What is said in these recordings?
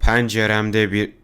Penceremde bir...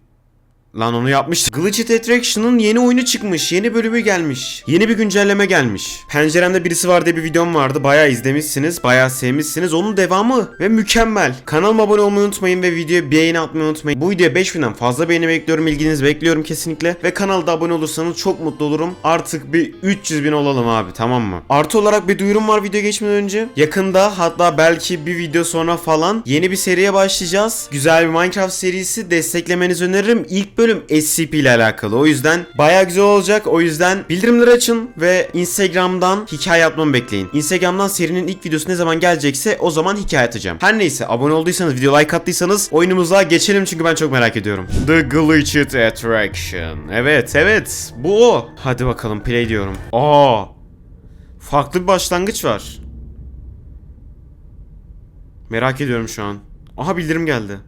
Lan onu yapmıştık. Glitched Attraction'ın yeni oyunu çıkmış. Yeni bölümü gelmiş. Yeni bir güncelleme gelmiş. Penceremde birisi var diye bir videom vardı. Bayağı izlemişsiniz. Bayağı sevmişsiniz. Onun devamı ve mükemmel. Kanalıma abone olmayı unutmayın ve videoya beğeni atmayı unutmayın. Bu videoya 5000'den fazla beğeni bekliyorum. İlginizi bekliyorum kesinlikle. Ve kanalda abone olursanız çok mutlu olurum. Artık bir 300 bin olalım abi tamam mı? Artı olarak bir duyurum var video geçmeden önce. Yakında hatta belki bir video sonra falan yeni bir seriye başlayacağız. Güzel bir Minecraft serisi desteklemenizi öneririm. İlk bölüm SCP ile alakalı. O yüzden baya güzel olacak. O yüzden bildirimleri açın ve Instagram'dan hikaye atmamı bekleyin. Instagram'dan serinin ilk videosu ne zaman gelecekse o zaman hikaye atacağım. Her neyse abone olduysanız, video like attıysanız oyunumuza geçelim çünkü ben çok merak ediyorum. The Glitched Attraction. Evet, evet. Bu o. Hadi bakalım play diyorum. Aa. Farklı bir başlangıç var. Merak ediyorum şu an. Aha bildirim geldi.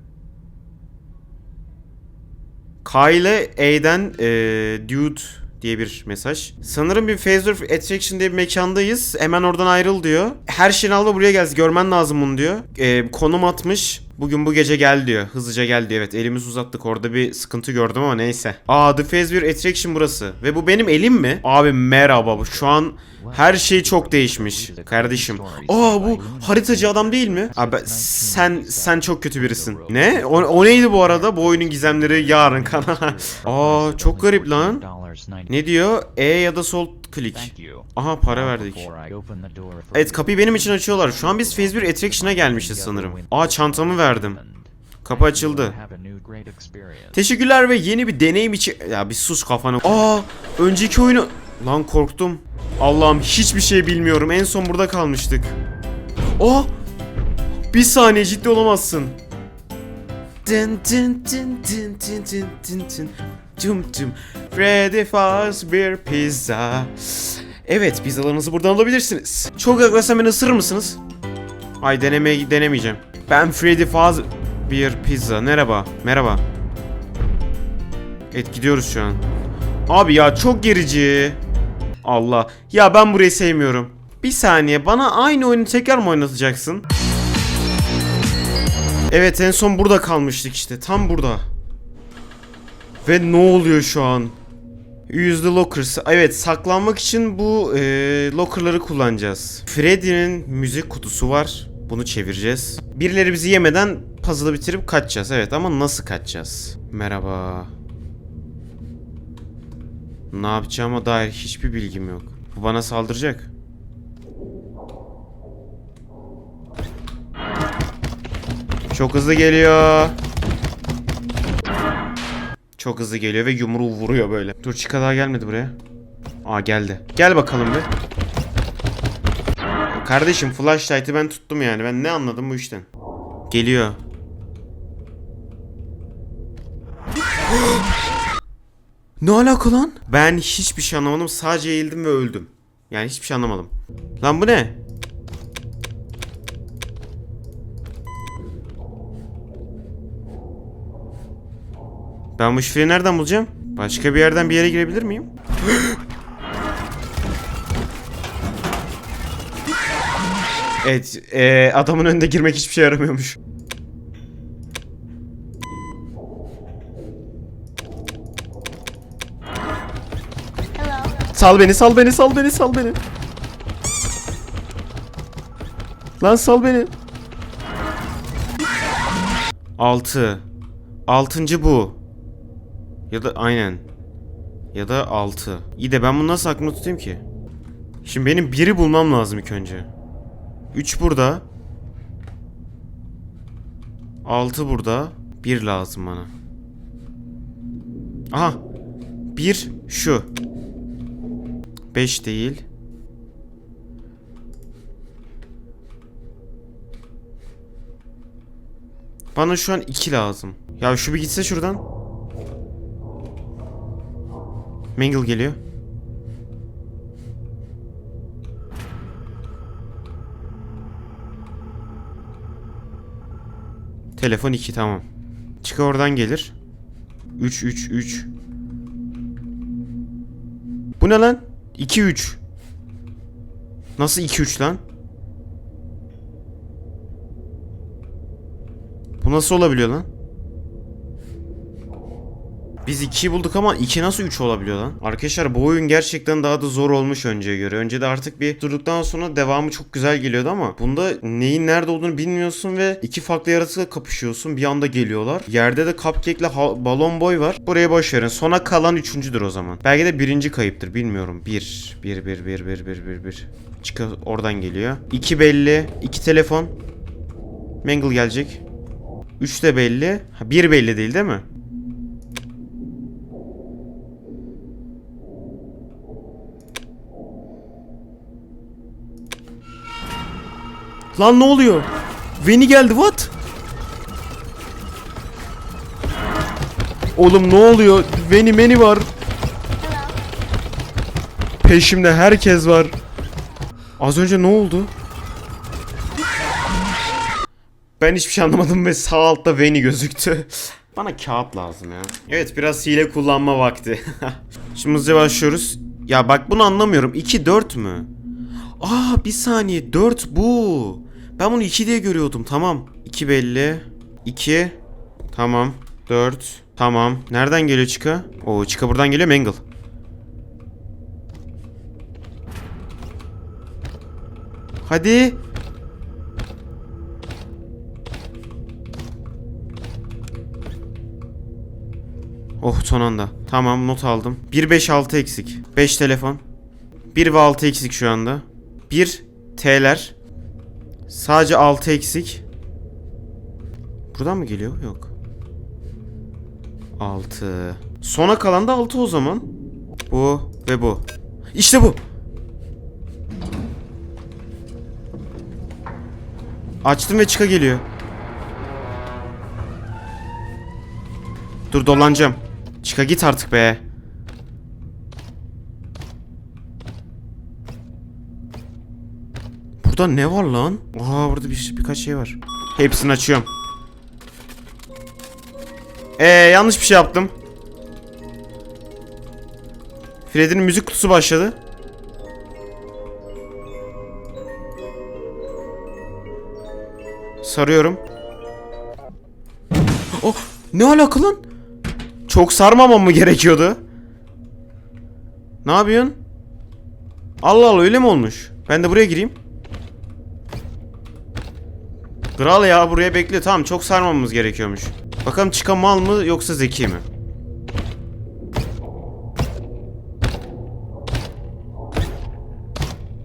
Kyle A'den eee Dude diye bir mesaj. Sanırım bir Phase of Attraction diye bir mekandayız. Hemen oradan ayrıl diyor. Her şeyini al buraya gel. Görmen lazım bunu diyor. Eee, konum atmış. Bugün bu gece gel diyor. Hızlıca gel diyor. Evet elimizi uzattık. Orada bir sıkıntı gördüm ama neyse. Aa The Phase bir Attraction burası. Ve bu benim elim mi? Abi merhaba. Bu Şu an her şey çok değişmiş. Kardeşim. Aa bu haritacı adam değil mi? Abi sen sen çok kötü birisin. Ne? O, o neydi bu arada? Bu oyunun gizemleri yarın kana. Aa çok garip lan. Ne diyor? E ya da sol klik. Aha para verdik. Evet kapıyı benim için açıyorlar. Şu an biz Phase 1 Attraction'a gelmişiz sanırım. Aa çantamı verdim. Kapı açıldı. Teşekkürler ve yeni bir deneyim için... Ya bir sus kafanı. Aa önceki oyunu... Lan korktum. Allah'ım hiçbir şey bilmiyorum. En son burada kalmıştık. Aa! Bir saniye ciddi olamazsın. Dın dın dın dın dın dın dın dın. Tüm tüm. Freddy Fazbear Pizza. Evet pizzalarınızı buradan alabilirsiniz. Çok yaklaşsam beni ısırır mısınız? Ay denemeye denemeyeceğim. Ben Freddy Fazbear Pizza. Merhaba. Merhaba. Evet gidiyoruz şu an. Abi ya çok gerici. Allah. Ya ben burayı sevmiyorum. Bir saniye bana aynı oyunu tekrar mı oynatacaksın? Evet en son burada kalmıştık işte. Tam burada. Ve ne oluyor şu an? Use the lockers. Evet saklanmak için bu e, lockerları kullanacağız. Freddy'nin müzik kutusu var. Bunu çevireceğiz. Birileri bizi yemeden puzzle'ı bitirip kaçacağız. Evet ama nasıl kaçacağız? Merhaba. Ne yapacağıma dair hiçbir bilgim yok. Bu bana saldıracak. Çok hızlı geliyor. Çok hızlı geliyor ve yumruğu vuruyor böyle. Dur Chica daha gelmedi buraya. Aa geldi. Gel bakalım bir. Kardeşim flashlight'ı ben tuttum yani. Ben ne anladım bu işten? Geliyor. Ne alaka lan? Ben hiçbir şey anlamadım. Sadece eğildim ve öldüm. Yani hiçbir şey anlamadım. Lan bu ne? Ben bu şifreyi nereden bulacağım? Başka bir yerden bir yere girebilir miyim? evet, e, adamın önünde girmek hiçbir şey yaramıyormuş. Sal beni, sal beni, sal beni, sal beni. Lan sal beni. 6. Altıncı bu. Ya da aynen. Ya da 6. İyi de ben bunu nasıl aklımda tutayım ki? Şimdi benim biri bulmam lazım ilk önce. 3 burada. 6 burada. 1 lazım bana. Aha. 1 şu. 5 değil. Bana şu an 2 lazım. Ya şu bir gitse şuradan. Mangle geliyor. Telefon 2 tamam. Çık oradan gelir. 3 3 3. Bu ne lan? 2 3. Nasıl 2 3 lan? Bu nasıl olabiliyor lan? Biz 2'yi bulduk ama 2 nasıl 3 olabiliyor lan? Arkadaşlar bu oyun gerçekten daha da zor olmuş önceye göre. Önce de artık bir durduktan sonra devamı çok güzel geliyordu ama bunda neyin nerede olduğunu bilmiyorsun ve iki farklı yaratıkla kapışıyorsun. Bir anda geliyorlar. Yerde de Cupcake'le Balon Boy var. Buraya boş verin. Sona kalan üçüncüdür o zaman. Belki de birinci kayıptır. Bilmiyorum. Bir. Bir, bir, bir, bir, bir, bir, bir. Çıkı oradan geliyor. İki belli. iki telefon. Mangle gelecek. Üç de belli. Ha, bir belli değil değil mi? Lan ne oluyor? Veni geldi what? Oğlum ne oluyor? Veni meni var. Peşimde herkes var. Az önce ne oldu? Ben hiçbir şey anlamadım ve sağ altta Veni gözüktü. Bana kağıt lazım ya. Evet biraz hile kullanma vakti. Şimdi hızlıca başlıyoruz. Ya bak bunu anlamıyorum. 2 4 mü? Aa bir saniye 4 bu. Ben bunu 2 diye görüyordum. Tamam. 2 belli. 2. Tamam. 4. Tamam. Nereden geliyor Çıka? Oo Çıka buradan geliyor Mangle. Hadi. Oh son anda. Tamam not aldım. 1 5 6 eksik. 5 telefon. 1 ve 6 eksik şu anda. 1 T'ler. Sadece 6 eksik. Buradan mı geliyor? Yok. 6. Sona kalan da 6 o zaman. Bu ve bu. İşte bu. Açtım ve çıka geliyor. Dur dolanacağım. Çıka git artık be. Burada ne var lan? Aa burada bir, birkaç şey var. Hepsini açıyorum. Ee yanlış bir şey yaptım. Freddy'nin müzik kutusu başladı. Sarıyorum. Oh ne alaka lan? Çok sarmamam mı gerekiyordu? Ne yapıyorsun? Allah Allah öyle mi olmuş? Ben de buraya gireyim. Kral ya buraya bekle. Tamam çok sarmamamız gerekiyormuş. Bakalım çıkan mal mı yoksa zeki mi?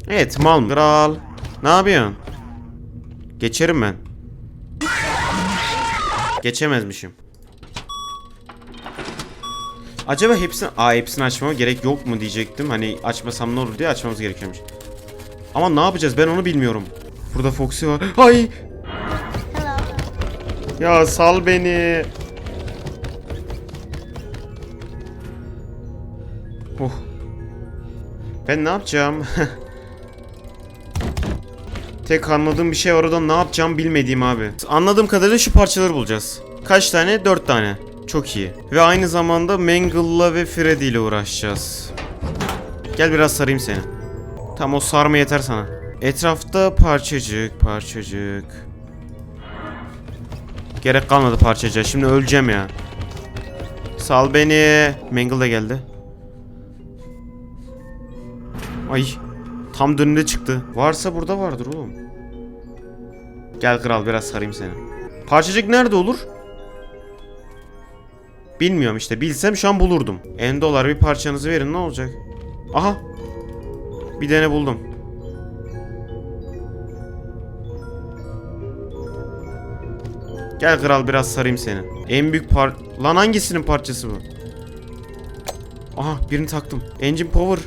Evet mal mı? Kral. Ne yapıyorsun? Geçerim ben. Geçemezmişim. Acaba hepsini... Aa hepsini açmama gerek yok mu diyecektim. Hani açmasam ne olur diye açmamız gerekiyormuş. Ama ne yapacağız ben onu bilmiyorum. Burada Foxy var. Ay! Ya sal beni. Oh. Ben ne yapacağım? Tek anladığım bir şey oradan ne yapacağım bilmediğim abi. Anladığım kadarıyla şu parçaları bulacağız. Kaç tane? Dört tane. Çok iyi. Ve aynı zamanda Mangle'la ve Freddy ile uğraşacağız. Gel biraz sarayım seni. Tam o sarma yeter sana. Etrafta parçacık, parçacık. Gerek kalmadı parçacığa. Şimdi öleceğim ya. Sal beni. Mangle da geldi. Ay. Tam dönünde çıktı. Varsa burada vardır oğlum. Gel kral biraz sarayım seni. Parçacık nerede olur? Bilmiyorum işte. Bilsem şu an bulurdum. En dolar bir parçanızı verin ne olacak? Aha. Bir tane buldum. Gel kral biraz sarayım seni. En büyük par... Lan hangisinin parçası bu? Aha birini taktım. Engine power.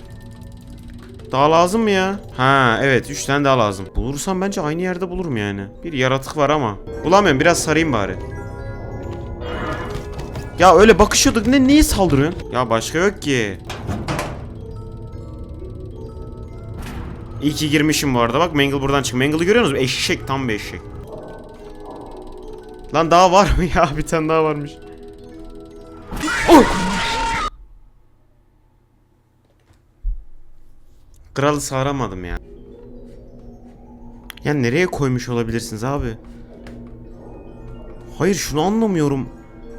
Daha lazım mı ya? Ha evet 3 tane daha lazım. Bulursam bence aynı yerde bulurum yani. Bir yaratık var ama. Bulamıyorum biraz sarayım bari. Ya öyle bakışıyorduk ne niye saldırıyorsun? Ya başka yok ki. İyi ki girmişim bu arada. Bak Mangle buradan çık. Mangle'ı görüyor musunuz? Eşek tam bir eşek. Lan daha var mı ya? Bir tane daha varmış. Oh! Kralı saramadım ya. Ya nereye koymuş olabilirsiniz abi? Hayır şunu anlamıyorum.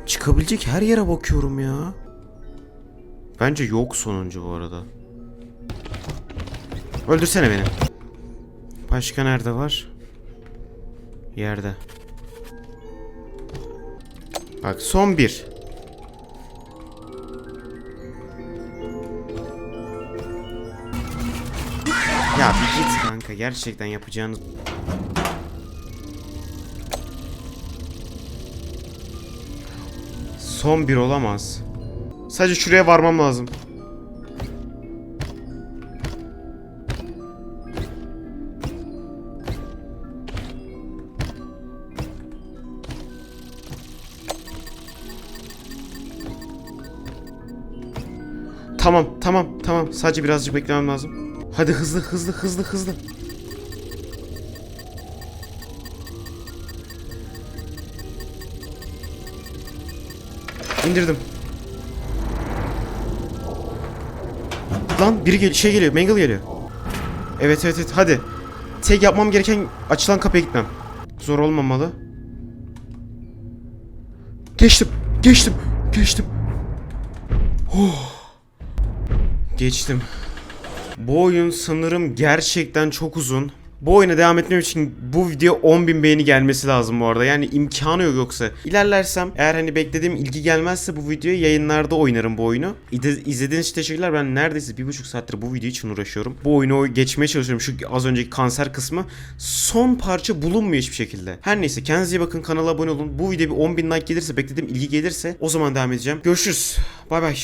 Çıkabilecek her yere bakıyorum ya. Bence yok sonuncu bu arada. Öldürsene beni. Başka nerede var? Yerde. Bak son bir. Ya bir git kanka gerçekten yapacağınız... Son bir olamaz. Sadece şuraya varmam lazım. Tamam, tamam, tamam. Sadece birazcık beklemem lazım. Hadi hızlı, hızlı, hızlı, hızlı. İndirdim. Lan biri gel şey geliyor, Mangle geliyor. Evet, evet, evet. Hadi. Tek yapmam gereken açılan kapıya gitmem. Zor olmamalı. Geçtim, geçtim, geçtim. Geçtim. Bu oyun sanırım gerçekten çok uzun. Bu oyuna devam etmem için bu video 10.000 beğeni gelmesi lazım bu arada. Yani imkanı yok yoksa. İlerlersem eğer hani beklediğim ilgi gelmezse bu videoyu yayınlarda oynarım bu oyunu. İzlediğiniz için teşekkürler. Ben neredeyse bir buçuk saattir bu video için uğraşıyorum. Bu oyunu geçmeye çalışıyorum. Şu az önceki kanser kısmı. Son parça bulunmuyor hiçbir şekilde. Her neyse kendinize iyi bakın. Kanala abone olun. Bu video bir 10.000 like gelirse beklediğim ilgi gelirse o zaman devam edeceğim. Görüşürüz. Bay bay.